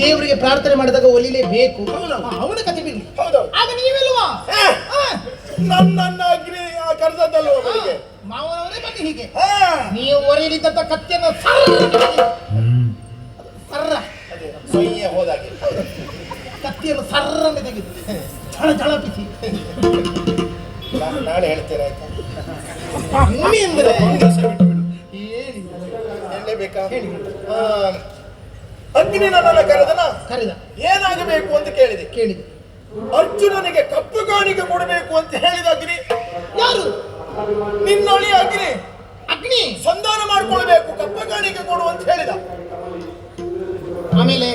ದೇವರಿಗೆ ಪ್ರಾರ್ಥನೆ ಮಾಡಿದಾಗ ಒಲಿಲೇಬೇಕು. ಅವನ ಕಥೆ ಬಿಡಿ. ಆಗ ನೀವೆಲ್ವಾ? ನನ್ನ ಅಗ್ನಿ ಆ ಕರೆದದ್ದಲ್ವ ಅವರಿಗೆ? ಮಾವನವರೇ ಬನ್ನಿ ಹೀಗೆ. ನೀವು ಒರೆಯಲಿದ್ದಂತ ಕತ್ತಿಯನ್ನು ಸರ್ರ ಸೊಯ್ಯ ಹೋದಾಗೆ. ಕತ್ತಿಯನ್ನು ಸರ್ರನ್ನು ತೆಗೆದು ಝಳ ಝಳಪಿಸಿ ನಾನು ನಾಳೆ ಹೇಳ್ತೇನೆ ಆಯ್ತಾ? ಬನ್ನಿ ಅಂದ್ರೆ ಹೇಳಿ ಹೇಳಲೇಬೇಕಾ? ಹೇಳಿ. ಆ, ಅಗ್ನಿ ನನ್ನನ್ನ ಕರೆದನ ಕರೆದ. ಏನಾಗಬೇಕು ಅಂತ ಕೇಳಿದೆ. ಕೇಳಿದೆ. ಅರ್ಜುನನಿಗೆ ಕಪ್ಪು ಕಾಣಿಕೆ ಕೊಡಬೇಕು ಅಂತ ಹೇಳಿದ ಅಗ್ನಿ. ಯಾರು? ನಿನ್ನೊಳಿ ಅಗ್ನಿ. ಅಗ್ನಿ? ಸಂಧಾನ ಮಾಡ್ಕೊಳ್ಬೇಕು ಕಪ್ಪು ಕಾಣಿಕೆ ಕೊಡು ಅಂತ ಹೇಳಿದ. ಆಮೇಲೆ?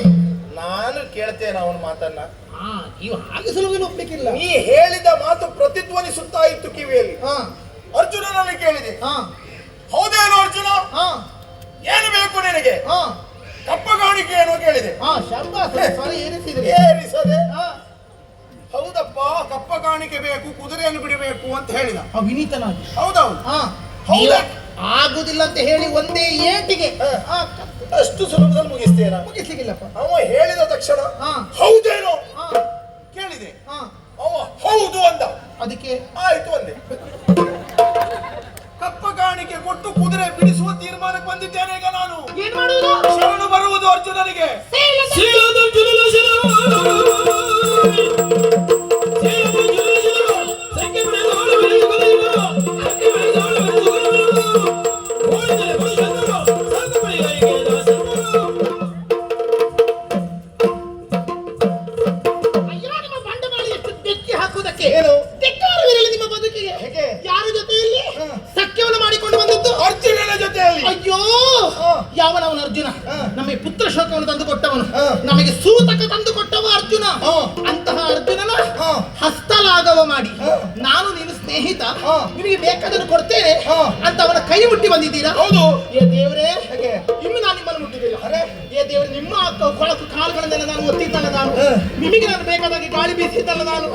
ನಾನು ಕೇಳ್ತೇನೆ ಅವನ ಮಾತನ್ನ. ಹಾ ನೀವು ಹಾಗೆ ಸುಲಭ ಒಪ್ಲಿಕ್ಕಿಲ್ಲ ನೀ ಹೇಳಿದ ಮಾತು ಪ್ರತಿಧ್ವನಿಸುತ್ತಾ ಇತ್ತು ಕಿವಿಯಲ್ಲಿ. ಹಾ. ಅರ್ಜುನನಲ್ಲಿ ಕೇಳಿದೆ. ಹಾ. ಹೌದೇನು ಅರ್ಜುನ? ಹಾ. ಏನು ಬೇಕು ನಿನಗೆ? ಹಾ. ಏನೋ ಕೇಳಿದೆ ಹಾ ಸ್ವರ ಏರಿಸಿದ್ರಿ. ಏರಿಸದೆ. ಹೌದಪ್ಪ ಕಪ್ಪ ಕಾಣಿಕೆ ಬೇಕು ಕುದುರೆಯನ್ನು ಬಿಡಬೇಕು ಅಂತ ಹೇಳಿದ. ವಿನೀತನಾಗಿ ಹೌದೌದು. ಹಾ. ಹೌದಾ? ಆಗುದಿಲ್ಲ ಅಂತ ಹೇಳಿ ಒಂದೇ ಏಟಿಗೆ. ಅಷ್ಟು ಸುಲಭದಲ್ಲಿ ಮುಗಿಸ್ತೇನ ಮುಗಿಸ್ಲಿಕ್ಕಿಲ್ಲಪ್ಪ. ಅವ ಹೇಳಿದ ತಕ್ಷಣ. ಹೌದೇನೋ? ಕೇಳಿದೆ. ಅವ ಹೌದು ಅಂದ. ಅದಕ್ಕೆ? ಆಯ್ತು ಅಂದೆ. ಕಪ್ಪ ಕಾಣಿಕೆ ಕೊಟ್ಟು ಕುದುರೆ ಬಿಡಿಸುವ ತೀರ್ಮಾನಕ್ಕೆ ಬಂದಿದ್ದೇನೆ ಈಗ ನಾನು. ಏನ್ ಮಾಡುವುದು? ಬರುವುದು ಅರ್ಜುನನಿಗೆ ಜುಲುಲ ಶಿಲವ. ನಮಗೆ ಪುತ್ರ ಶೋಕವನ್ನು ತಂದು ಕೊಟ್ಟವನು. ನಮಗೆ ಸೂತಕ ತಂದು ಕೊಟ್ಟವ ಅರ್ಜುನ. ಅಂತಹ ಅರ್ಜುನನ ಹಸ್ತಲಾಗವ ಹಸ್ತಲಾಘವ ಮಾಡಿ ನಾನು ನೀನು ಸ್ನೇಹಿತ. ನಿಮಗೆ ಬೇಕಾದರೂ ಕೊಡ್ತೇನೆ. ಅಂತ ಅವನ ಕೈ ಮುಟ್ಟಿ ಬಂದಿದ್ದೀರಾ ಹೌದು ಏ ದೇವರೇ? ಇನ್ನು ನಾನು ನಿಮ್ಮನ್ನು ಮುಟ್ಟಿದ್ದೀರಾ ಅರೆ? ಏ ದೇವ್ರೆ ನಿಮ್ಮ ಕೊಳಕು ಕಾಲುಗಳನ್ನೆಲ್ಲ ನಾನು ಒತ್ತಿದ್ದಲ್ಲ ನಾನು. ನಿಮಗೆ ನಾನು ಬೇಕಾದಾಗಿ ಗಾಳಿ ಬೀಸಿದ್ದಲ್ಲ ನಾನು.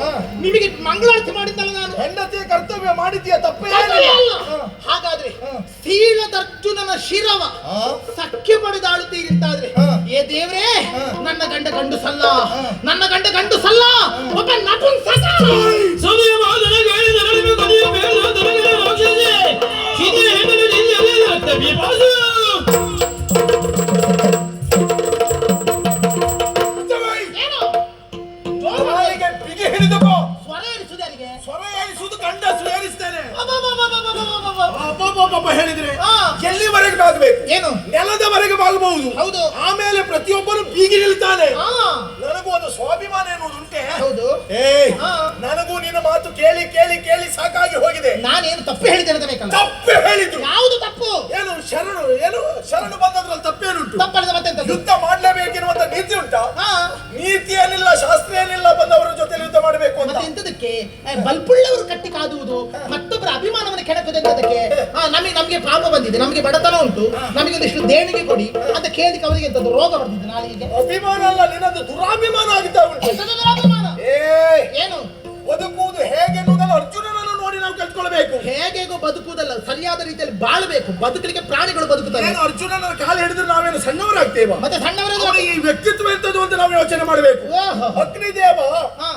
ನಿಮಗೆ ಮಂಗಳಾರತಿ ಮಾಡಿದ್ದಲ್ಲ ನಾನು ಹೆಂಡತಿ ಕರ್ತವ್ಯ ಮಾಡಿದ್ಯಾ ತಪ್ಪೇ. ಹಾಗಾದ್ರೆ ಹಾ. ಶೀಲದರ್ಜುನನ ಶಿರವ. ಸಖ್ಯ ಪಡೆದಾಳುತ್ತೀರಿಂತಾದ್ರೆ ಹಾ. ಏ ದೇವ್ರೇ. ನನ್ನ ಗಂಡ ಗಂಡು ಸಲ್ಲ ನನ್ನ ಗಂಡ ಗಂಡು ಸಲ್ಲ ಒಬ್ಬ ನಟನ್ ಸತ ಸದಯ ನೆಲದವರೆಗೆ ಬಾಗಬಹುದು. ಹೌದು. ಆಮೇಲೆ ಪ್ರತಿಯೊಬ್ಬರು ಬೀಗಿ ನಿಲ್ತಾನೆ. ನನಗೂ ಒಂದು ಸ್ವಾಭಿಮಾನ ಎನ್ನುವುದುಂಟೆ ಹೌದು. ಹಾ. ನನಗೂ ನಿನ್ನ ಮಾತು ಕೇಳಿ ಕೇಳಿ ಕೇಳಿ ಸಾಕಾಗಿ ಹೋಗಿದೆ. ನಾನೇನು ತಪ್ಪು ಹೇಳಿದ್ದೇನೆ ಬೇಕಲ್ಲ ತಪ್ಪು ಹೇಳಿದ್ದು ಯಾವುದು ತಪ್ಪು? ಏನು ಶರಣು ಏನು ಶರಣು ಬಂದದ್ರಲ್ಲಿ ತಪ್ಪೇನುಂಟು? ತಪ್ಪಲ್ಲದ ಮತ್ತೆ ಯುದ್ಧ ಮಾಡಲೇಬೇಕಿರುವಂತ ನೀತಿ ಉಂಟಾ? ನೀತಿ ಏನಿಲ್ಲ ಶಾಸ್ತ್ರ ಏನಿಲ್ಲ ಮತ್ತೆ ಎಂತದಕ್ಕೆ? ಬಲ್ಪುಳ್ಳವರು ಕಟ್ಟಿ ಕಾದುವುದು ಮತ್ತೊಬ್ಬರ ಅಭಿಮಾನವನ್ನು ಕೆಣಕುವುದೆಂತದಕ್ಕೆ ಹಾ ನಮಗೆ ನಮಗೆ ಪಾಪ ಬಂದಿದೆ ನಮಗೆ ಬಡತನ ಉಂಟು ನಮಗೆ ಒಂದಿಷ್ಟು ದೇಣಿಗೆ ಕೊಡಿ ಅಂತ ಕೇಳಿಕ್ಕೆ ಅವರಿಗೆ ಎಂತದ್ದು ರೋಗ ಬರ್ತಿದೆ ನಾಳೆಗೆ ಅಭಿಮಾನ ಅಲ್ಲ ನಿನ್ನದು ದುರಾಭಿಮಾನ ಉಂಟು ಅಭಿಮಾನ ಏ ಏನು? ಹೇಗೇಗೋ ಬದುಕುವುದಲ್ಲ ಸರಿಯಾದ ರೀತಿಯಲ್ಲಿ ಬಾಳಬೇಕು ಬದುಕಲಿಕ್ಕೆ ಪ್ರಾಣಿಗಳು ಬದುಕುತ್ತವೆ ಏನು ಅರ್ಜುನನ ಕಾಲು ಹಿಡಿದ್ರೆ ನಾವೇನು ಸಣ್ಣವರಾಗ್ತೇವ ಮತ್ತೆ ಸಣ್ಣವರ ಈ ವ್ಯಕ್ತಿತ್ವ ಎಂತದ್ದು ಅಂತ ನಾವು ಯೋಚನೆ ಮಾಡಬೇಕು ಓಹೋ. ಅಗ್ನಿದೇವ.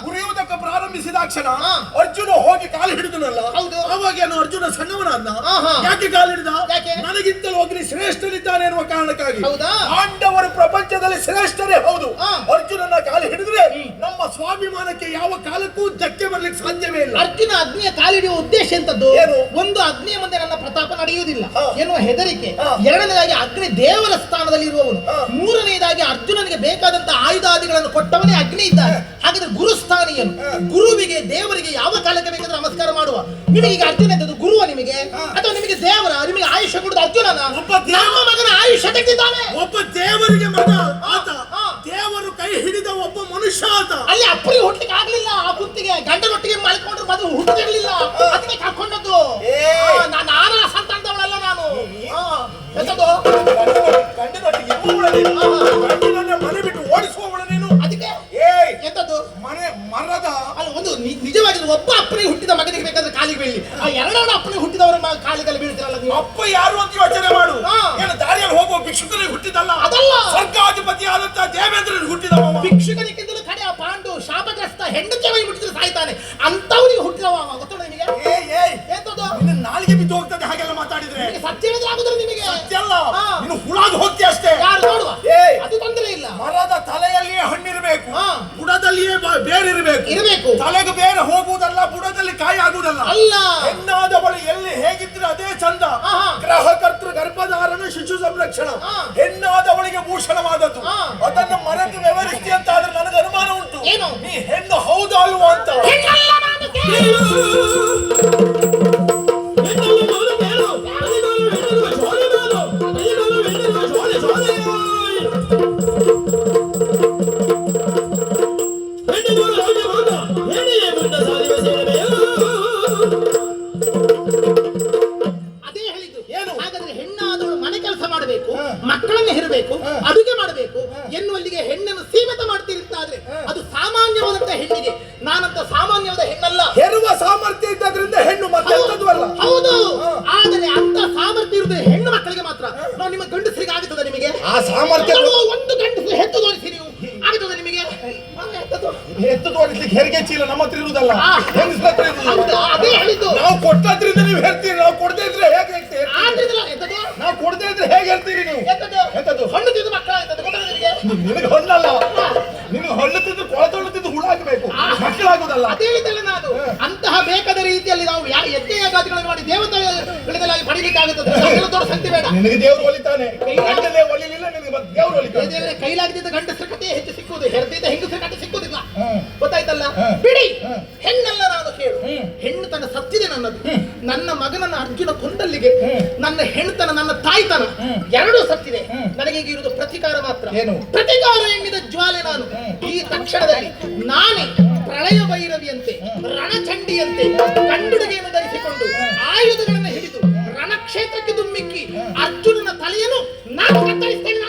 ಉರಿಯುವುದಕ್ಕೆ ಪ್ರಾರಂಭಿಸಿದಾಕ್ಷಣ ಹಾ. ಅರ್ಜುನ ಹೋಗಿ ಕಾಲು ಹಿಡಿದನಲ್ಲ ಹೌದು. ಅವಾಗ ಏನು ಅರ್ಜುನ ಸಣ್ಣವನಾದ ಆಹಾ. ಯಾಕೆ ಕಾಲು ಹಿಡಿದ ಯಾಕೆ? ನನಗಿಂತಲೂ ಅಗ್ನಿ ಶ್ರೇಷ್ಠನಿದ್ದಾನೆ ಎನ್ನುವ ಕಾರಣಕ್ಕಾಗಿ ಹೌದಾ? ಪಾಂಡವರು ಪ್ರಪಂಚದಲ್ಲಿ ಶ್ರೇಷ್ಠರೇ ಹೌದು ಹಾ. ಅರ್ಜುನನ ಕಾಲು ಹಿಡಿದ್ರೆ ನಮ್ಮ ಸ್ವಾಭಿಮಾನಕ್ಕೆ ಯಾವ ಕಾಲಕ್ಕೂ ಧಕ್ಕೆ ಬರ್ಲಿಕ್ಕೆ ಸಾಧ್ಯವೇ ಇಲ್ಲ ಅರ್ಜುನ ಅಗ್ನಿಯ ಕಾಲಿಡುವ ಉದ್ದೇಶ ಎಂತದ್ದು ಏನು? ಒಂದು ಅಗ್ನಿಯ ಮುಂದೆ ನನ್ನ ಪ್ರತಾಪ ನಡೆಯುವುದಿಲ್ಲ. ಎನ್ನುವ ಹೆದರಿಕೆ ಎರಡನೇದಾಗಿ ಅಗ್ನಿ ದೇವರ ಸ್ಥಾನದಲ್ಲಿ ಇರುವವನು. ಮೂರನೇದಾಗಿ ಅರ್ಜುನನಿಗೆ ಬೇಕಾದಂತ ಆಯುಧಾದಿಗಳನ್ನು ಕೊಟ್ಟವನೇ ಅಗ್ನಿ ಇದ್ದಾನೆ ಹಾಗಾದ್ರೆ ಗುರುಸ್ಥಾನಿಯನು ಹಾ. ಗುರುವಿಗೆ ದೇವರಿಗೆ ಯಾವ ಕಾಲಕ್ಕೆ ಬೇಕಾದ್ರೆ ನಮಸ್ಕಾರ ಮಾಡುವ ನಿಮಗೆ ಈಗ ಅರ್ಜುನ ಎಂತದ್ದು ಗುರುವ ನಿಮಗೆ. ಅಥವಾ ನಿಮಗೆ ದೇವರ ನಿಮಗೆ ಆಯುಷ್ಯ ಕೊಡುದು ಅರ್ಜುನನ ಒಬ್ಬ ಮಗನ ಆಯುಷ್ಯ ತೆಗೆದಿದ್ದಾನೆ ಒಬ್ಬ ದೇವರಿಗೆ ಮಗ ಆತ. ದೇವರು ಕೈ ಹಿಡಿದ ಮನುಷ್ಯ ಅಲ್ಲಿ ಅಪ್ಪರಿ ಹುಟ್ಲಿಕ್ಕೆ ಆಗ್ಲಿಲ್ಲ ಆ ಕುತ್ತಿಗೆ ಗಂಡನೊಟ್ಟಿಗೆ ಮಲ್ಕೊಂಡ್ರು ಮದುವೆ ಹುಟ್ಟದಿರ್ಲಿಲ್ಲ ಅದಕ್ಕೆ ಕರ್ಕೊಂಡದ್ದು. ನಾನಾ ಸಂತಾನದವಳಲ್ಲ ನಾನು. ಆ, ಎಂತದು? ಗಂಡನೊಟ್ಟಿಗೆ. ಗಂಡನನ್ನ ಮನೆ ಬಿಟ್ಟು ಓಡಿಸುವವಳು ನೀನು. ಅದಕ್ಕೆ? ಎಂತದ್ದು ಮನೆ ಮರದ ಅಲ್ಲ ಒಂದು ನಿಜವಾಗಿ ಒಬ್ಬ ಅಪ್ಪನಿಗೆ ಹುಟ್ಟಿದ ಮಗನಿಗೆ ಬೇಕಾದ್ರೆ ಕಾಲಿಗೆ ಬೀಳಿ ಆ ಎರಡೆರಡು ಅಪ್ಪನಿಗೆ ಹುಟ್ಟಿದವರ ಕಾಲಿಗೆಲ್ಲ ಬೀಳ್ತಿರಲ್ಲ ನೀವು? ಅಪ್ಪ ಯಾರು ಅಂತ ಯೋಚನೆ ಮಾಡು. ಏನು ದಾರಿಯಲ್ಲಿ ಹೋಗುವ ಭಿಕ್ಷುಕನಿಗೆ ಹುಟ್ಟಿದಲ್ಲ ಅದಲ್ಲ. ಸ್ವರ್ಗಾಧಿಪತಿ ಆದಂತ ದೇವೇಂದ್ರನಿಗೆ ಹುಟ್ಟಿದವ ಶಾಪಗ್ರಸ್ತ ಹೆಂಡತಿ ಮನೆ ಮುಟ್ಟಿದ್ರೆ ಸಾಯ್ತಾನೆ. ಅಂತವ್ರಿಗೆ ಹುಟ್ಟಿದವ ಗೊತ್ತೋ ನಿಮಗೆ ನಿನ್ನ ನಾಲಿಗೆ ಬಿದ್ದು ಹೋಗ್ತದೆ ಹಾಗೆಲ್ಲ ಮಾತಾಡಿದ್ರೆ. ನಿಮಗೆ ಸತ್ಯ ಹೇಳಿದ್ರೆ ಆಗುದಿಲ್ಲ ನಿಮಗೆ ಸತ್ಯಲ್ಲ. ನೀನು ಹುಳಾಗಿ ಹೋಗ್ತೀಯ ಅಷ್ಟೇ. ಯಾರು ನೋಡುವ? ಅದು ತೊಂದರೆ ಇಲ್ಲ. ಮರದ ತಲೆಯಲ್ಲಿಯೇ ಹಣ್ಣಿರಬೇಕು. ಬುಡದಲ್ಲಿಯೇ ಬೇರೆ ಬೇರಿರಬೇಕು. ಇರಬೇಕು. ತಲೆಗೆ ಬೇರೆ ಹೋಗುವುದಲ್ಲ ಬುಡದಲ್ಲಿ ಕಾಯಿ ಆಗುವುದಲ್ಲ. ಅಲ್ಲ. ಹೆಣ್ಣಾದ ಬಳಿ ಎಲ್ಲಿ ಹೇಗಿದ್ರೆ ಅದೇ ಚಂದ. ಗ್ರಹಕರ್ತೃ ಗರ್ಭಧಾರಣ ಶಿಶು ಸಂರಕ್ಷಣ. ಹೆಣ್ಣಾದವಳಿಗೆ ಭೂಷಣವಾದದ್ದು. ಅದನ್ನು ಮರೆತು ವ್ಯವಹರಿಸಿ ಅಂತ ಆದ್ರೆ ನನಗೆ ಅನುಮಾನ ಉಂಟು ಏನು? ನೀ ಹೆಣ್ಣು ಹೌದು ಅಲ್ವಾ ಅಂತ ಹೆಣ್ಣಿಗೆ ನಾನಂತ ಸಾಮಾನ್ಯವಾದ ಹೆಣ್ಣಲ್ಲ. ಹೆರುವ ಸಾಮರ್ಥ್ಯ ಇದ್ದದ್ರಿಂದ ಹೆಣ್ಣು ಮಕ್ಕಳು ಅಲ್ಲ ಹೌದು. ಆದರೆ ಅಂತ ಸಾಮರ್ಥ್ಯ ಇರುವುದು ಹೆಣ್ಣು ಮಕ್ಕಳಿಗೆ ಮಾತ್ರ. ನಾವು ನಿಮ್ಮ ಗಂಡಸರಿಗೆ ಆಗುತ್ತದೆ ನಿಮಗೆ? ಆ ಸಾಮರ್ಥ್ಯ ಒಂದು ಗಂಡಸು ಹೆತ್ತು ತೋರಿಸಿ ನೀವು. ಆಗುತ್ತದೆ ನಿಮಗೆ? ಹೆತ್ತು? ಎತ್ತು ತೋರಿಸ್ಲಿಕ್ಕೆ ಹೆರಿಗೆ ಚೀಲ ನಮ್ಮ ಹತ್ರ ಇರುವುದಲ್ಲ. ಆ. ಹೆಂಗಸ್ರ ಹತ್ರ ಇರುವುದು. ಹೌದು, ಅದೇ ಹೇಳಿದ್ದು. ನಾವು ಕೊಟ್ಟದ್ರಿಂದ ನೀವು ಹೇಳ್ತೀರಿ ನಾವು ಕೊಡದೇ ಇದ್ರೆ ಹೇಗೆ ಹೇಳ್ತೀರಿ? ಆದ್ರಿಂದ ಎಂತದು? ನಾವು ಕೊಡದೇ ಇದ್ರೆ ಹೇಗೆ ಹೇಳ್ತೀರಿ ನೀವು? ಎಂತದ್ದು ಎಂತದ್ದು? ಹಣ್ಣು ತಿಂದು ಮಕ್ಕಳ ನಿಮಗೆ? ಗೊತ್ತಾಗ ನಿಮಗೆ ನಿನಗೆ ಹಣ್ಣಲ್ಲ. ತಿಂದು ಕೊಳತೊಳ್ಳು ತಿಂದು ಹುಳ ಹಾಕಬೇಕು. ಮಕ್ಕಳಾಗೋದಲ್ಲ. ಅದೇ ಹೇಳಿದ್ದಲ್ಲ ನಾನು. ಅಂತಹ ಬೇಕಾದ ರೀತಿಯಲ್ಲಿ ನಾವು ಯಜ್ಞ ಯಾಗಾದಿಗಳನ್ನು ಮಾಡಿ ದೇವತೆಗಳಿಂದಲಾಗಿ ಪಡಿಲಿಕ್ಕೆ ಆಗುತ್ತದೆ ದೊಡ್ಡ ಶಕ್ತಿ ಬೇಡ. ನಿನಗೆ ದೇವರು ಒಲಿತಾನೆ. ಒಲಿಲಿಲ್ಲ ನಿನಗೆ ಮತ್ತೆ ದೇವರು ಒಲಿತಾನೆ. ದೇವರೇ ಕೈಲಾಗದಿದ್ದ ಗಂಡಸರ ಕತೆ ಹೆಚ್ಚು ಸಿಕ್ಕುವುದು. ಹೆರದಿದ್ದ ಹೆಂಗಸರ ಕತೆ ಸಿಕ್ಕುದಿಲ್ಲ ಹ್ಮ್. ಗೊತ್ತಾಯ್ತಲ್ಲ? ಬಿಡಿ. ಹೆಣ್ಣಲ್ಲ ನಾನು ಕೇಳು. ಹೆಣ್ಣು ತನ್ನ ಸತ್ತಿದೆ ನನ್ನದು. ನನ್ನ ಮಗನನ್ನ ಅರ್ಜುನ ಕೊಂದಲ್ಲಿಗೆ ನನ್ನ ನನ್ನ ತನ್ನ ನನ್ನ ತಾಯಿತನ. ಎರಡೂ ಸತ್ತಿದೆ. ನನಗೆ ಇರುವುದು ಪ್ರತಿಕಾರ ಮಾತ್ರ. ಏನು? ಪ್ರತಿಕಾರ ಎಂಬಿದ ಜ್ವಾಲೆ ನಾನು. ಈ ತಕ್ಷಣದಲ್ಲಿ ನಾನೇ ಪ್ರಳಯ ಭೈರವಿಯಂತೆ ರಣಚಂಡಿಯಂತೆ ಕಂಡುಡುಗೆಯನ್ನು ಧರಿಸಿಕೊಂಡು ಆಯುಧಗಳನ್ನು ಹಿಡಿದು ರಣಕ್ಷೇತ್ರಕ್ಕೆ ದುಮ್ಮಿಕ್ಕಿ ಅರ್ಜುನನ ತಲೆಯನ್ನು ನಾನು ಕತ್ತರಿಸ್ತೇನೆ.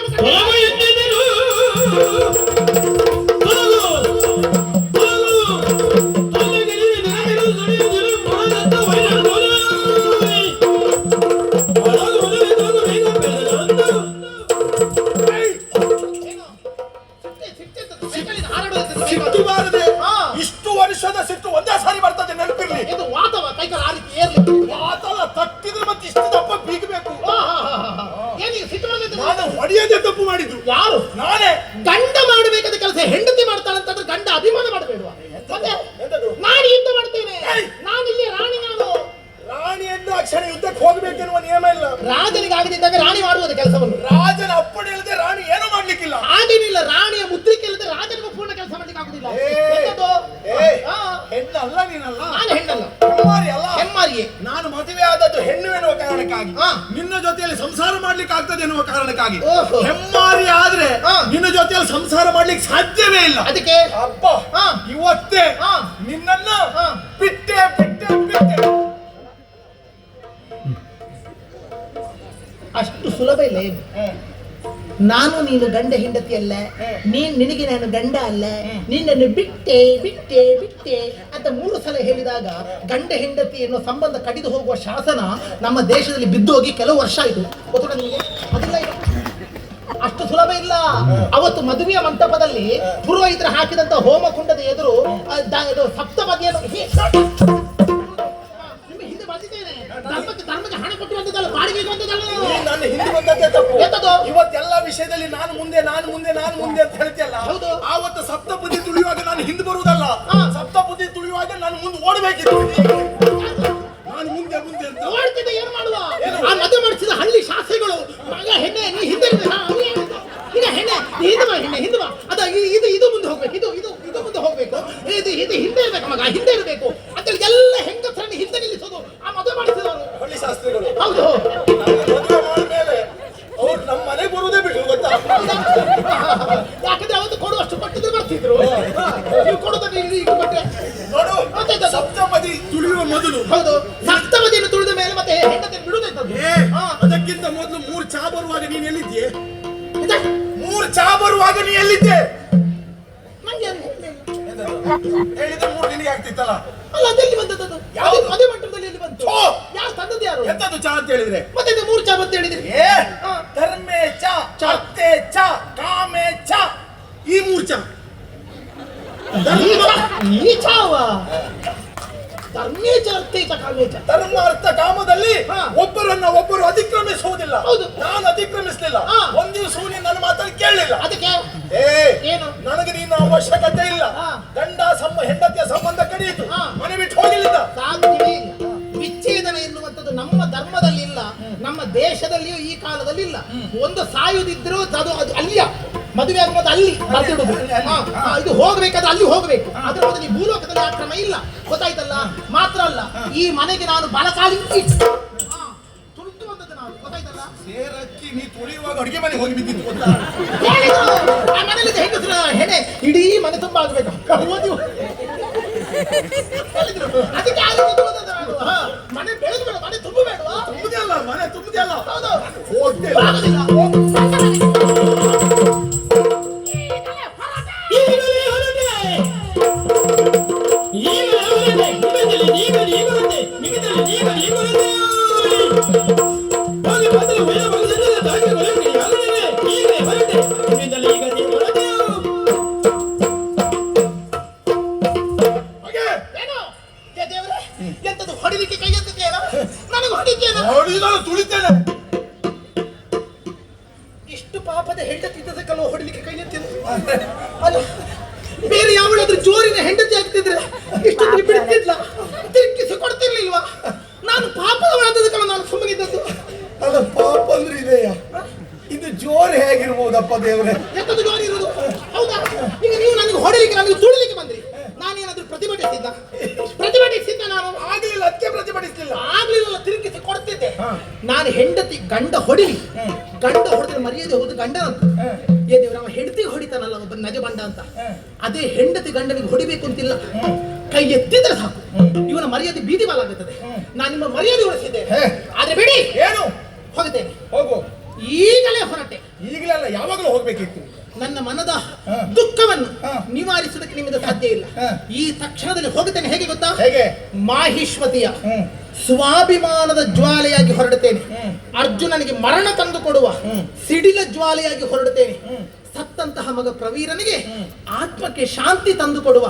ಹೆಣ್ಣಲ್ಲ ನೀನಲ್ಲ. ನಾನು ಹೆಣ್ಣಲ್ಲ ಹೆಮ್ಮಾರಿ ಅಲ್ಲ. ಹೆಮ್ಮಾರಿಯೇ. ನಾನು ಮದುವೆ ಆದದ್ದು ಹೆಣ್ಣು ಎನ್ನುವ ಕಾರಣಕ್ಕಾಗಿ. ನಿನ್ನ ಜೊತೆಯಲ್ಲಿ ಸಂಸಾರ ಮಾಡ್ಲಿಕ್ಕೆ ಆಗ್ತದೆ ಎನ್ನುವ ಕಾರಣಕ್ಕಾಗಿ. ಹೆಮ್ಮಾರಿ ಆದ್ರೆ. ನಿನ್ನ ಜೊತೆಯಲ್ಲಿ ಸಂಸಾರ ಮಾಡ್ಲಿಕ್ಕೆ ಸಾಧ್ಯವೇ ಇಲ್ಲ. ಅದಕ್ಕೆ? ಅಪ್ಪ. ಇವತ್ತೇ. ನಿನ್ನನ್ನ. ಬಿಟ್ಟೆ ಬಿಟ್ಟೆ ಬಿಟ್ಟೆ. ಅಷ್ಟು ಸುಲಭ ಇಲ್ಲ ಏನು? ನಾನು ನೀನು ಗಂಡ ಹೆಂಡತಿ ಅಲ್ಲ. ನೀನ್ ನಿನಗೆ ನಾನು ಗಂಡ ಅಲ್ಲ ನಿನ್ನನ್ನು ಬಿಟ್ಟೆ ಬಿಟ್ಟೆ ಬಿಟ್ಟೆ. ಅಂತ ಮೂರು ಸಲ ಹೇಳಿದಾಗ ಗಂಡ ಹೆಂಡತಿ ಎನ್ನುವ ಸಂಬಂಧ ಕಡಿದು ಹೋಗುವ ಶಾಸನ ನಮ್ಮ ದೇಶದಲ್ಲಿ ಬಿದ್ದು ಹೋಗಿ ಕೆಲವು ವರ್ಷ ಆಯಿತು. ಗೊತ್ತಿಲ್ಲ ನಿಮಗೆ? ಅದಿಲ್ಲ. ಅಷ್ಟು ಸುಲಭ ಇಲ್ಲ. ಅವತ್ತು ಮದುವೆಯ ಮಂಟಪದಲ್ಲಿ ಪುರೋಹಿತರು ಹಾಕಿದಂತ ಹೋಮ ಕುಂಡದ ಎದುರು ಸಪ್ತ ಬಂದಿದ್ದೇನೆ. ಧರ್ಮಕ್ಕೆ ಹಣ ಕೊಟ್ಟು ಬಂದದಲ್ಲ ಬಂದದಲ್ಲ ನಾನು. ಹಿಂದೆ ಬಂದದ್ದೇ ತಪ್ಪು. ಇವತ್ತೆಲ್ಲ ವಿಷಯದಲ್ಲಿ ನಾನು ಮುಂದೆ ನಾನು ಮುಂದೆ ನಾನು ಮುಂದೆ ಅಂತ ಹೇಳ್ತಿಯಲ್ಲ. ಹೌದು. ಆವತ್ತು ಸಪ್ತಪದಿ ತುಳಿಯುವಾಗ ಮುಂದೆ ಓಡಬೇಕಿತ್ತು ಬರುವಾಗ ನೀ ಎಲ್ಲಿದ್ದೆ? ಹೇಳಿದ್ರೆ ಮೂರು ದಿನ ಆಗ್ತಿತ್ತಲ್ಲ? ಅಲ್ಲ ಅದೆಲ್ಲಿ ಬಂದದ್ದು ಯಾವ ಯಾವುದು? ಅದೇ- ಮಂಟಪದಲ್ಲಿ ಎಲ್ಲಿ ಬಂತು! ಯಾರು ತಂದದ್ದು ಯಾರು? ಎಂತದ್ದು ಚಾ ಅಂತ ಹೇಳಿದ್ರೆ? ಮತ್ತೆ ಇದು ಮೂರು ಚಾ ಅಂತ ಹೇಳಿದ್ರೆ. ಏ. ಧರ್ಮೇ ಚ ಚಾತೆ ಚಾ ಕಾಮೆ ಚ. ಈ ಮೂರು ಚಾ. ಧರ್ಮ ಈ ನೀಚಾವ ಧರ್ಮೇಚ ಅರ್ಥೇಚ ಕಾಮೇಚ ಧರ್ಮ ಅರ್ಥ ಕಾಮದಲ್ಲಿ. ಒಬ್ಬರನ್ನ ಒಬ್ಬರು ಅತಿಕ್ರಮಿಸುವುದಿಲ್ಲ. ಹೌದು. ನಾನು ಅತಿಕ್ರಮಿಸಲಿಲ್ಲ. ಒಂದು ಒಂದ್ ದಿವಸ ನೀನು ನನ್ನ ಮಾತನ್ನು ಕೇಳಲಿಲ್ಲ. ಅದಕ್ಕೆ ಏ ಏನು? ನನಗೆ ನಿನ್ನ ಅವಶ್ಯಕತೆ ಇಲ್ಲ. ಗಂಡ ಸಂಬ ಹೆಂಡತಿಯ ಸಂಬಂಧ ಕಡಿಯಿತು. ಮನೆ ಬಿಟ್ಟು ಹೋಗಲಿಲ್ಲ ವಿಚ್ಛೇದನ ಎನ್ನುವಂಥದ್ದು ನಮ್ಮ ಧರ್ಮದಲ್ಲಿ ಇಲ್ಲ ನಮ್ಮ ದೇಶದಲ್ಲಿಯೂ ಈ ಕಾಲದಲ್ಲಿ ಇಲ್ಲ ಒಂದು ಸಾಯುದಿದ್ರೂ ಅದು ಅದು ಅಲ್ಲಿಯ ಮದುವೆ ಆಗುವುದು ಅಲ್ಲಿ ಹಾ, ಇದು ಹೋಗ್ಬೇಕಾದ್ರೆ ಅಲ್ಲಿ ಹೋಗ್ಬೇಕು. ಅದ್ರ ಮೊದಲು ಈ ಭೂಲೋಕದಲ್ಲಿ ಆ ಕ್ರಮ ಇಲ್ಲ. ಗೊತ್ತಾಯ್ತಲ್ಲ? ಮಾತ್ರ ಅಲ್ಲ. ಈ ಮನೆಗೆ ನಾನು ಬಲಕಾಲಿ ಹಾ, ತುಳಿಸುವಂಥದ್ದು ನಾನು ಗೊತ್ತಾಯ್ತಲ್ಲ? ಸೇರಕ್ಕಿ ನೀ ತುಳಿಯುವಾಗ ಅಡುಗೆ ಮನೆ ಹೋಗಿ ಬಿದ್ದಿತ್ತು ಗೊತ್ತಾ? ಆ ಮನೇಲಿ ಹೆಂಗಸರ ಹೆಣೆ? ಇಡೀ ಮನೆ ತುಂಬ ಆಗ್ಬೇಕು ಅದಕ್ಕೆ ಆ ರೀತಿ ತುಳಿದದ್ದು ನಾನು. ಮನೆ ಬೆಳೆದು ಬೇಡ ಮನೆ ತುಂಬ ಬೇಡವಾ? ತುಂಬುದೇ ಅಲ್ಲ ಮನೆ ತುಂಬುದೇ ಅಲ್ಲ. ಹೌದು. ಹೋಗ್ತೇ ಇಷ್ಟು ಪಾಪದ ಹೆಂಡತಿದ್ದದಕ್ಕಲ್ಲ ಹೊಡಿಲಿಕ್ಕೆ ಕೈ ಎತ್ತಿದ್ದು ಅಲ್ಲ ಬೇರೆ ಯಾವಳಾದ್ರೂ ಜೋರಿನ ಹೆಂಡತಿ ಆಗ್ತಿದ್ರೆ ಇಷ್ಟು ಬಿಡ್ತಿದ್ಲ? ತಿರುಗಿಸಿ ಕೊಡ್ತಿರ್ಲಿಲ್ವಾ? ನಾನು ಪಾಪದವಳಾದದಕ್ಕಲ್ಲ ನಾನು ಸುಮ್ಮನಿದ್ದದ್ದು ಅಲ್ಲ ಪಾಪ ಅಂದ್ರೆ ಇದೆಯಾ? ಇದು ಜೋರ್ ಹೇಗಿರ್ಬೋದಪ್ಪ ದೇವ್ರೆ? ಎಂತದು ಜೋರಿ ಇರೋದು? ಹೌದಾ? ಈಗ ನೀವು ನನಗೆ ಹೊಡಲಿಕ್ಕೆ ನನಗೆ ತುಳಿಲಿಕ್ಕೆ ಬಂದ್ರಿ. ನಾನೇನಾದ್ರೂ ಪ್ರತಿಭಟಿಸಿದ್ದ ಪ್ರತಿಭಟಿಸಿದ್ದ ನಾನು? ಆಗ್ಲಿಲ್ಲ ಅದಕ್ಕೆ ಪ್ರತಿಭಟಿಸಲಿಲ್ಲ. ಆಗ್ಲಿಲ್ಲ ತಿರುಗಿಸಿ ಕೊಡ್ತಿದ್ದೆ. ನಾನು ಹೆಂಡತಿ ಗಂಡ ಹೊಡಿಲಿ. ಗಂಡ ಹೊಡೆದ್ರೆ ಮರ್ಯಾದೆ ಹೋದ ಗಂಡನಂತ ಏ ದೇವ್ರ ಅವ ಹೆಂಡತಿಗೆ ಹೊಡಿತಾನಲ್ಲ ಒಬ್ಬ ನಜ ಬಂಡ ಅಂತ. ಅದೇ ಹೆಂಡತಿ ಗಂಡನಿಗೆ ಹೊಡಿಬೇಕು ಅಂತಿಲ್ಲ. ಕೈ ಎತ್ತಿದ್ರೆ ಸಾಕು. ಇವನ ಮರ್ಯಾದೆ ಬೀದಿ ಬಾಲಾಗುತ್ತದೆ. ನಾನು ನಿಮ್ಮ ಮರ್ಯಾದೆ ಉಳಿಸಿದ್ದೆ. ಆದ್ರೆ ಬಿಡಿ. ಏನು? ಹೋಗುತ್ತೇನೆ ಹೋಗು. ಈಗಲೇ ಹೊರಟೆ. ಈಗಲೇ ಅಲ್ಲ ಯಾವಾಗಲೂ ಹೋಗ್ಬೇಕಿತ್ತು. ನನ್ನ ಮನದ ದುಃಖವನ್ನು ನಿವಾರಿಸೋದಕ್ಕೆ ನಿವಾರಿಸುವುದಕ್ಕೆ ನಿಮ್ಮಿಂದ ಸಾಧ್ಯ ಇಲ್ಲ. ಈ ತಕ್ಷಣದಲ್ಲಿ ಹೋಗುತ್ತೇನೆ ಹೇಗೆ ಗೊತ್ತಾ? ಹೇಗೆ? ಮಾಹಿಷ್ಮತಿಯ. ಹ್ಮ್. ಸ್ವಾಭಿಮಾನದ ಜ್ವಾಲೆಯಾಗಿ ಹೊರಡುತ್ತೇನೆ. ಅರ್ಜುನನಿಗೆ ಮರಣ ತಂದು ಕೊಡುವ ಸಿಡಿಲ ಜ್ವಾಲೆಯಾಗಿ ಹೊರಡುತ್ತೇನೆ. ಸತ್ತಂತಹ ಮಗ ಪ್ರವೀರನಿಗೆ ಆತ್ಮಕ್ಕೆ ಶಾಂತಿ ತಂದು ಕೊಡುವ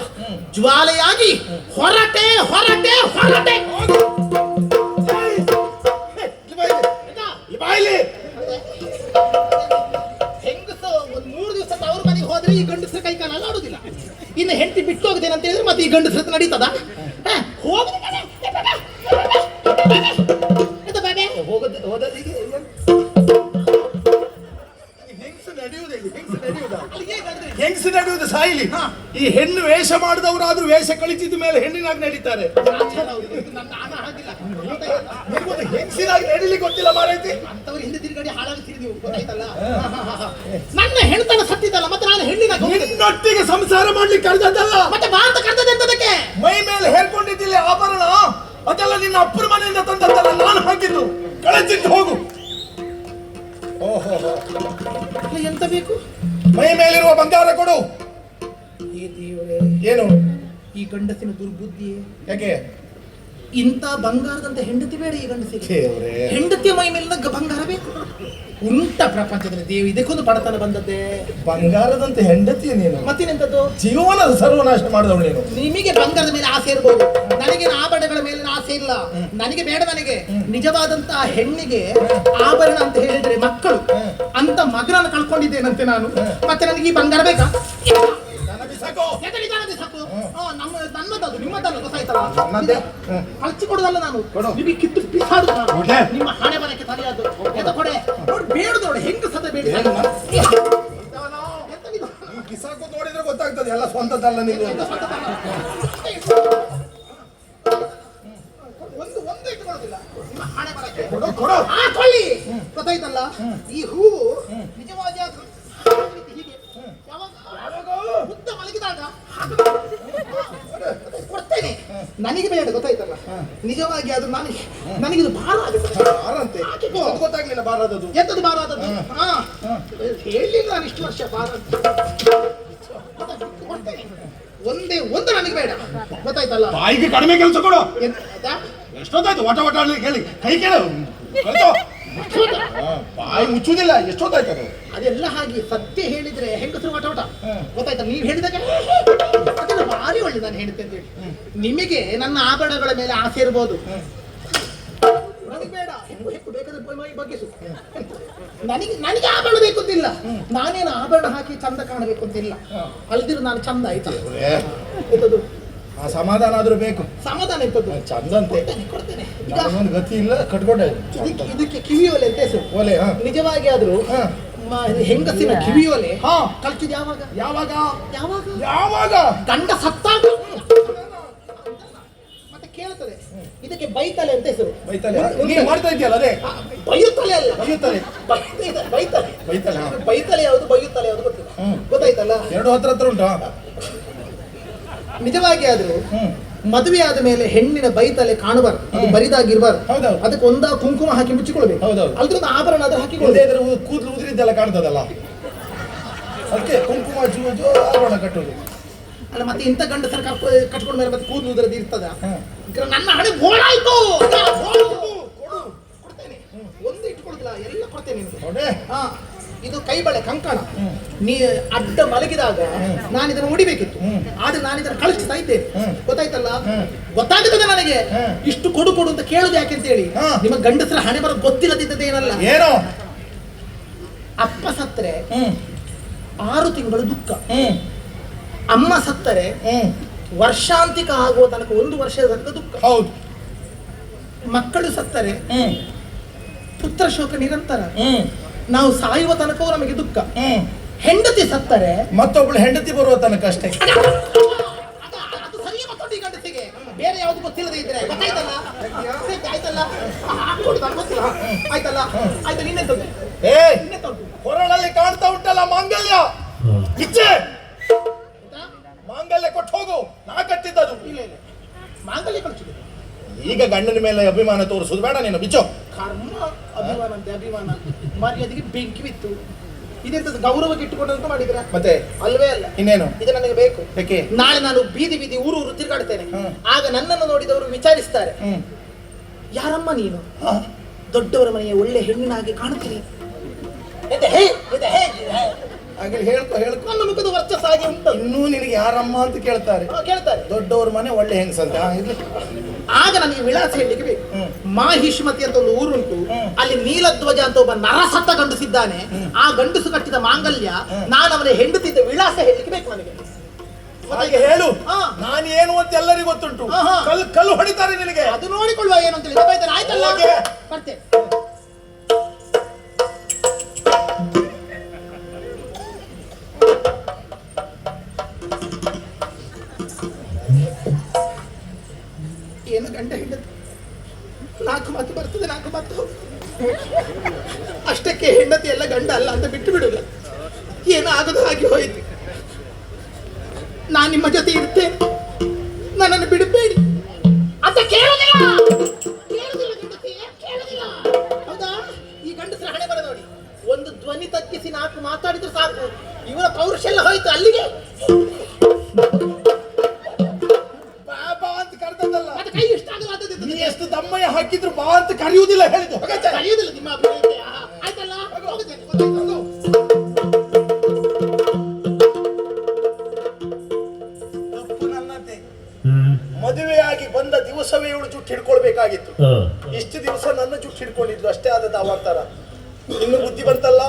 ಜ್ವಾಲೆಯಾಗಿ ಹೊರಟೆ ಹೊರಟೆ ಹೊರಟೆ. ಹೆಂಗಸ ಒಂದ್ ಮೂರು ದಿವಸ ಅವ್ರ ಮನೆಗೆ ಹೋದ್ರೆ ಈ ಗಂಡಸರ ಕೈ ಕಾಲ ಆಡುದಿಲ್ಲ ಇನ್ನು ಹೆಂಡತಿ ಬಿಟ್ಟು ಅಂತ ಹೇಳಿದ್ರೆ ಮತ್ತೆ ಈ ಗಂಡಸರ ನಡೀತದ? ವೇಷ ಕಳಿಸಿದ ಮೇಲೆ ಹೆಣ್ಣಿನಾಗಿ ನಡೀತಾರೆ. ಹೆಂಗಸಿನಾಗಿ ನಡೀಲಿ ಗೊತ್ತಿಲ್ಲ ಮಾರೈತಿ. ಹಿಂದೆ ತಿರುಗಡಿ ಹಾಳಾಗ್ತೀರಿ ನೀವು ಗೊತ್ತಾಯ್ತಲ್ಲ. ನನ್ನ ಹೆಣ್ತನ ಸತ್ತಿದ್ದಲ್ಲ ಮತ್ತೆ ನಾನು ಹೆಣ್ಣಿನ ನಿನ್ನೊಟ್ಟಿಗೆ ಸಂಸಾರ ಮಾಡ್ಲಿಕ್ಕೆ ಕರೆದದ್ದಲ್ಲ. ಮತ್ತೆ ಭಾರತ ಅದಕ್ಕೆ ಮೈ ಮೇಲೆ ಹೇರ್ಕೊಂಡಿದ್ದಿಲ್ಲ ಆಭರಣ? ಅದೆಲ್ಲ ನಿನ್ನ ಅಪ್ಪರ ಮನೆಯಿಂದ ತಂದದ್ದಲ್ಲ ನಾನು ಹಾಕಿದ್ದು. ಕಳಚಿಟ್ಟು ಹೋಗು. ಓಹೋ ಎಂತ ಬೇಕು? ಮೈ ಮೇಲಿರುವ ಬಂಗಾರ ಕೊಡು. ಏನು? ಈ ಗಂಡಸಿನ ದುರ್ಬುದ್ಧಿಯೇ? ಯಾಕೆ? ಇಂಥ ಬಂಗಾರದಂತ ಹೆಂಡತಿ ಬೇಡ ಈ ಗಂಡಸಿಗೆ. ದೇವ್ರೇ ಹೆಂಡತಿಯ ಮೈ ಮೇಲಿನ ಗ- ಬಂಗಾರ ಬೇಕು. ಉಂಟ ಪ್ರಪಂಚದಲ್ಲಿ ದೇವಿ ಇದಕ್ಕೊಂದು ಬಡತನ ಬಂದದ್ದೇ? ಬಂಗಾರದಂತೆ ಹೆಂಡತಿ ನೀನು? ಮತ್ತಿನೆಂತದ್ದು ಜೀವನದ ಸರ್ವನಾಶ ಮಾಡಿದವಳು ನೀನು. ನಿಮಗೆ ಬಂಗಾರದ ಮೇಲೆ ಆಸೆ ಇರ್ಬೋದು. ನನಗೆ ಆಭರಣಗಳ ಮೇಲಿನ ಆಸೆ ಇಲ್ಲ. ನನಗೆ ಬೇಡ ನನಗೆ. ನಿಜವಾದಂತಹ ಹೆಣ್ಣಿಗೆ ಆಭರಣ ಅಂತ ಹೇಳಿದ್ರೆ ಮಕ್ಕಳು. ಅಂತ ಮಗನನ್ನು ಕಳ್ಕೊಂಡಿದ್ದೇನಂತೆ ನಾನು. ಮತ್ತೆ ನನಗೆ ಈ ಬಂಗಾರ ಬೇಕಾ? ನನ್ನ ಬಿಸಾಕೋ ಎದಕ್ಕೆ ನನ್ನದದು ನಿಮ್ಮದಲ್ಲ ಗೊತ್ತಾಯ್ತಲ್ಲ ನನ್ನದೇ? ಕೊಡುದಲ್ಲ ನಾನು. ಕೊಡು. ನಿಮಗೆ ಕಿತ್ತು ಪಿಸಾಡು ನಾನು. ಕೊಡೆ. ನಿಮ್ಮ ಹಣೆ ಬರಕ್ಕೆ ತಲೆಯಾದು ಎದ ಕೊಡೆ. ನೋಡಿ ಬೇಡ ನೋಡಿ ಹೆಂಗ ಸದ ಬೇಡ ಏನು? ಎಂತ ಈ ಕಿಸಾಕು ನೋಡಿದ್ರೆ ಗೊತ್ತಾಗ್ತದೆ ಎಲ್ಲ ಸ್ವಂತದ್ದಲ್ಲ ನೀನು ಅಂತ. ಒಂದು ಒಂದು ಇಟ್ಕೊಳ್ಳೋದಿಲ್ಲ ನಿಮ್ಮ ಹಣೆ ಬರಕ್ಕೆ. ಕೊಡು ಕೊಡು. ಹಾಕೊಳ್ಳಿ ಗೊತ್ತಾಯ್ತಲ್ಲ? ಈ ಹೂವು ನಿಜವಾಗಿ ಅದು ಹೀಗೆ ಯಾವಾಗ ಉದ್ದ ಮಲಗಿದಾಗ ಕೊಡ್ತೇನೆ ನನಗೆ ಬೇಡ ಗೊತ್ತಾಯ್ತಲ್ಲ ನಿಜವಾಗಿ ಅದು ನನಗೆ ನನಗಿದು ಭಾರ ಆಗುತ್ತೆ. ಭಾರ ಅಂತ. ಗೊತ್ತಾಗ್ಲಿಲ್ಲ ಗೊತ್ತಾಗ್ಲಿಲ್ಲ ಬಾರದದು ಎಂತದು ಭಾರ ಆದದ್ದು ಹಾ. ಹೇಳಿಲ್ಲ ನಾನು ಇಷ್ಟು ವರ್ಷ ಭಾರ. ಒಂದೇ ಒಂದು ನನಗೆ ಬೇಡ. ಗೊತ್ತಾಯ್ತಲ್ಲ? ಬಾಯಿಗೆ ಕಡಿಮೆ ಕೆಲಸ ಕೊಡು? ಎಷ್ಟೊತ್ತಾಯ್ತು? ವಟ ವಟ ಹೇಳಿ ಕೈ ಕೇಳು. ಬಾಯಿ ಮುಚ್ಚುವುದಿಲ್ಲ. ಎಷ್ಟೊತ್ತಾಯ್ತು ಅದು ಅದೆಲ್ಲ ಹಾಗೆ ಸತ್ಯ ಹೇಳಿದ್ರೆ ಹೆಂಗಸರು ವಟ ವಟ. ಗೊತ್ತಾಯ್ತಾ? ನೀವು ಹೇಳಿದಾಗ ನಿಮಗೆ ನನ್ನ ಆಭರಣಗಳ ಮೇಲೆ ಆಸೆ ಇರ್ಬೋದು. ನನಗೆ ಬೇಡ. ಬೇಕಾದ್ರೆ ಬಗ್ಗಿಸು. ನನಗೆ ನನಗೆ ಆಭರಣ ಬೇಕು ಅಂತಿಲ್ಲ. ನಾನೇನು ಆಭರಣ ಹಾಕಿ ಚಂದ ಕಾಣಬೇಕು ಅಂತಿಲ್ಲ. ಅಲ್ದಿರು ನಾನು ಚಂದ ಆಯ್ತಾ. ಆ ಸಮಾಧಾನ ಆದ್ರೂ ಬೇಕು. ಸಮಾಧಾನ ಎಂತದ್ದು ಚಂದಂತೆ. ಕೊಡ್ತೇನೆ, ಕೊಡ್ತೇನೆ. ಈಗ ಒಂದು ಗತಿ ಇಲ್ಲ ಕಟ್ಕೊಂಡೆ. ಇದಕ್ಕೆ ಇದಕ್ಕೆ ಒಲೆ ಅಂತ ಹೆಸರು. ಒಲೆ ಹಾ. ನಿಜವಾಗಿ ಆದ್ರೂ ಹೆಂಗಸಿನ ಕಿವಿ ಒಲೆ ಕಲ್ತಿದ್ ಯಾವಾಗ ಯಾವಾಗ? ಯಾವಾಗ? ಯಾವಾಗ? ಗಂಡ ಸತ್ತಾಗ ಇದಕ್ಕೆ ಬೈತಲೆ ಅಂತ ಹೆಸರು. ಬೈತಲೆ? ಮಾಡ್ತಾ ಇದೆಯಲ್ಲ ಅದೇ? ಬೈಯುತ್ತಲೆ ಅಲ್ಲ. ಬೈಯುತ್ತಲೆ. ಬೈತ- ಬೈತಲೆ. ಬೈತಲೆ. ಬೈತಲೆ ಯಾವುದು ಬೈಯುತ್ತಲೆ ಯಾವುದು ಗೊತ್ತಿಲ್ಲ. ಗೊತ್ತಾಯ್ತಲ್ಲ? ಎರಡು ಹತ್ರ ಹತ್ರ ಉಂಟಾ? ನಿಜವಾಗಿ ಆದ್ರೂ ಹ್ಮ್. ಮದುವೆ ಆದ ಮೇಲೆ ಹೆಣ್ಣಿನ ಬೈತಲೆ ಕಾಣಬಾರ್ದು. ಅದು. ಬರಿದಾಗಿರ್ಬಾರ್ದು. ಅದಕ್ಕೆ ಒಂದ ಕುಂಕುಮ ಹಾಕಿ ಮುಚ್ಚಿಕೊಳ್ಬೇಕು ಹೌದು ಅಲ್ದ್ರದ್ದು ಆಭರಣ ಆದ್ರೆ ಹಾಕಿಕೊಳ್ಳಿ ಕೂದಲು ಉದುರಿದ್ದೆಲ್ಲ ಕಾಣ್ತದಲ್ಲ? ಅದಕ್ಕೆ ಕುಂಕುಮ ಜೂಜು ಆಭರಣ ಕಟ್ಟೋದು ಅಲ್ಲ ಮತ್ತೆ ಇಂಥ ಗಂಡಸರ ಕಟ್ಕೊಂಡ ಮೇಲೆ ಮತ್ತೆ ಕೂದಲು ಉದ್ರದ್ದು ಇರ್ತದ? ನನ್ನ ಹಣೆ ಬೋಳಾಯ್ತು. ಕೊಡ್ತೇನೆ. ಒಂದು ಇಟ್ಕೊಳ್ತಿಲ್ಲ ಎಲ್ಲ ಕೊಡ್ತೇನೆ ನಿಮ್ಗೆ ಹಾ ಇದು ಕೈ ಬಳೆ ಕಂಕಣ ನೀ ಅಡ್ಡ ಮಲಗಿದಾಗ ನಾನು ಇದನ್ನು ಹೊಡಿಬೇಕಿತ್ತು. ಆದ್ರೆ ನಾನು ಇದನ್ನು ಕಳಿಸ್ತಾ ಇದ್ದೇನೆ. ಗೊತ್ತಾಯ್ತಲ್ಲ. ಗೊತ್ತಾಗುತ್ತದೆ ನನಗೆ. ಇಷ್ಟು ಕೊಡು ಕೊಡು ಅಂತ ಕೇಳುದು ಯಾಕೆ ಅಂತ ಹೇಳಿ ನಿಮ್ಮ ಗಂಡಸರ ಹಣೆ ಬರೋದು ಗೊತ್ತಿಲ್ಲದಿದ್ದದೇನಲ್ಲ ಏನೋ? ಅಪ್ಪ ಸತ್ತರೆ ಹ್ಮ್. ಆರು ತಿಂಗಳು ದುಃಖ. ಹ್ಮ್. ಅಮ್ಮ ಸತ್ತರೆ ಹ್ಮ್. ವರ್ಷಾಂತಿಕ ಆಗುವ ತನಕ ಒಂದು ವರ್ಷದ ತನಕ ದುಃಖ. ಹೌದು. ಮಕ್ಕಳು ಸತ್ತರೆ ಹ್ಮ್. ಪುತ್ರ ಶೋಕ ನಿರಂತರ. ಹ್ಮ್. ನಾವು ಸಾಯುವ ತನಕವೂ ನಮಗೆ ದುಃಖ. ಹ್ಮ್. ಹೆಂಡತಿ ಸತ್ತರೆ ಮತ್ತೊಬ್ಬಳು ಹೆಂಡತಿ ಬರುವ ತನಕ ಅಷ್ಟೇ. ಗಂಡಸಿಗೆ ಬೇರೆ ಯಾವ್ದು ಗೊತ್ತಿಲ್ಲದೆ ಇದ್ರೆ. ಗೊತ್ತಾಯ್ತಲ್ಲ? ಆಯ್ತಲ್ಲ. ಆಯ್ತಲ್ಲ? ಆಯ್ತಾ ನಿನ್ನೆ ತೊಂದ್ರೆ ಏ ಹೊರಳಲ್ಲಿ ಕಾಣ್ತಾ ಉಂಟಲ್ಲ ಮಾಂಗಲ್ಯ? ಇಚ್ಛೆ ಆಯ್ತಾ? ಮಾಂಗಲ್ಯ ಕೊಟ್ಟು ಹೋಗು ನಾ ಕಟ್ಟಿದ್ದದು ಇಲ್ಲ ಇಲ್ಲ ಮಾಂಗಲ್ಯ ಕಳಿಸಿದೆ ಈಗ ಗಂಡನ ಮೇಲೆ ಅಭಿಮಾನ ತೋರಿಸೋದು ಬೇಡ ನೀನು ಬಿಚ್ಚೋ. ಕರ್ಮ ಅಭಿಮಾನ ಅಂತೆ ಅಭಿಮಾನ. ಮರ್ಯಾದೆಗೆ ಬೆಂಕಿ ಬಿತ್ತು. ಇದೆಂತದ್ದು ಗೌರವಕ್ಕೆ ಇಟ್ಟುಕೊಂಡಂತ ಮಾಡಿದ್ರ ಮತ್ತೆ? ಅಲ್ವೇ ಅಲ್ಲ. ಇನ್ನೇನು? ಇದು ನನಗೆ ಬೇಕು. ಯಾಕೆ? ನಾಳೆ ನಾನು ಬೀದಿ ಬೀದಿ ಊರು ಊರು ತಿರುಗಾಡ್ತೇನೆ. ಆಗ ನನ್ನನ್ನು ನೋಡಿದವರು ವಿಚಾರಿಸ್ತಾರೆ. ಹ್ಮ್. ಯಾರಮ್ಮ ನೀನು? ಹಾ. ದೊಡ್ಡವರ ಮನೆಯ ಒಳ್ಳೆ ಹೆಣ್ಣಿನ ಹಾಗೆ ಕಾಣುತ್ತೀರಿ ಹೇ ಇದು ಹೇ ಇದು ಹೇ. ಹಾಗೆ ಹೇಳ್ಕೊ ಹೇಳ್ಕೊ. ನನ್ನ ಮುಖದ ವರ್ಚಸ್ ಹಾಗೆ ಉಂಟು. ಇನ್ನೂ ನಿನಗೆ ಯಾರಮ್ಮ ಅಂತ ಕೇಳ್ತಾರೆ. ಕೇಳ್ತಾರೆ. ದೊಡ್ಡವ್ರ ಮನೆ ಒಳ್ಳೆ ಹೆಂಗಸಂತೆ ಹಾ ಇರ್ಲಿ. ಆಗ ನನಗೆ ವಿಳಾಸ ಹೇಳಲಿಕ್ಕೆ ಬೇಕು. ಮಾಹಿಷ್ಮತಿ ಅಂತ ಒಂದು ಊರುಂಟು. ಅಲ್ಲಿ ನೀಲಧ್ವಜ ಅಂತ ಒಬ್ಬ ನರಸತ್ತ ಗಂಡಸಿದ್ದಾನೆ. ಆ ಗಂಡಸು ಕಟ್ಟಿದ ಮಾಂಗಲ್ಯ ನಾನು ಅವನ ಹೆಂಡತಿದ್ದ ವಿಳಾಸ ಹೇಳಲಿಕ್ಕೆ ಬೇಕು ನನಗೆ. ಹಾಗೆ ಹೇಳು. ನಾನು ಏನು ಅಂತ ಎಲ್ಲರಿಗೂ ಗೊತ್ತುಂಟು. ಕಲ್ಲು ಕಲ್ಲು ಹೊಡಿತಾರೆ ನಿನಗೆ. ಅದು ನೋಡಿಕೊಳ್ಳುವ ಏನು ಅಂತ ಆಯ್ತಲ್ಲ. ಬರ್ತೇನೆ. ಏನು ಗಂಡ ಹೆಂಡತಿ ನಾಲ್ಕು ಮಾತು ಬರ್ತದೆ, ನಾಲ್ಕು ಮಾತು. ಅಷ್ಟಕ್ಕೆ ಹೆಂಡತಿ ಎಲ್ಲ ಗಂಡ ಅಲ್ಲ ಅಂತ ಬಿಟ್ಟು ಬಿಡುಲ್ಲ ಏನು ಆಗದು ಹಾಗೆ ಹೋಯಿತು. ನಾನು ನಿಮ್ಮ ಜೊತೆ ಇರ್ತೇನೆ. ನನ್ನನ್ನು ಬಿಡಬೇಡಿ. ಅಂತ ಕೇಳುದಿಲ್ಲ. ಹೌದಾ? ಈ ಗಂಡಸರ ಹಣೆ ಬರ ನೋಡಿ. ಒಂದು ಧ್ವನಿ ತಕ್ಕಿಸಿ ನಾಲ್ಕು ಮಾತಾಡಿದ್ರೆ ಸಾಕು. ಇವರ ಪೌರುಷ ಎಲ್ಲ ಹೋಯ್ತು ಅಲ್ಲಿಗೆ. ಕರೆಯುವುದಿಲ್ಲ ಹೇಳಿದ್ದು. ಕರೆಯುವುದಿಲ್ಲ ನಿಮ್ಮ ಆಯ್ತಲ್ಲ? ಹೋಗುತ್ತೇನೆ, ಗೊತ್ತಾಯ್ತು. ಮದುವೆಯಾಗಿ ಬಂದ ದಿವಸವೇ ಇವಳು ಜುಟ್ಟು ಹಿಡ್ಕೊಳ್ಬೇಕಾಗಿತ್ತು. ಇಷ್ಟು ದಿವಸ ನನ್ನ ಜುಟ್ಟು ಹಿಡ್ಕೊಂಡಿದ್ದು ಅಷ್ಟೇ ಆದದ್ದು ಅವಾಗ್ತಾರ ಇನ್ನು ಬುದ್ಧಿ ಬಂತಲ್ಲ?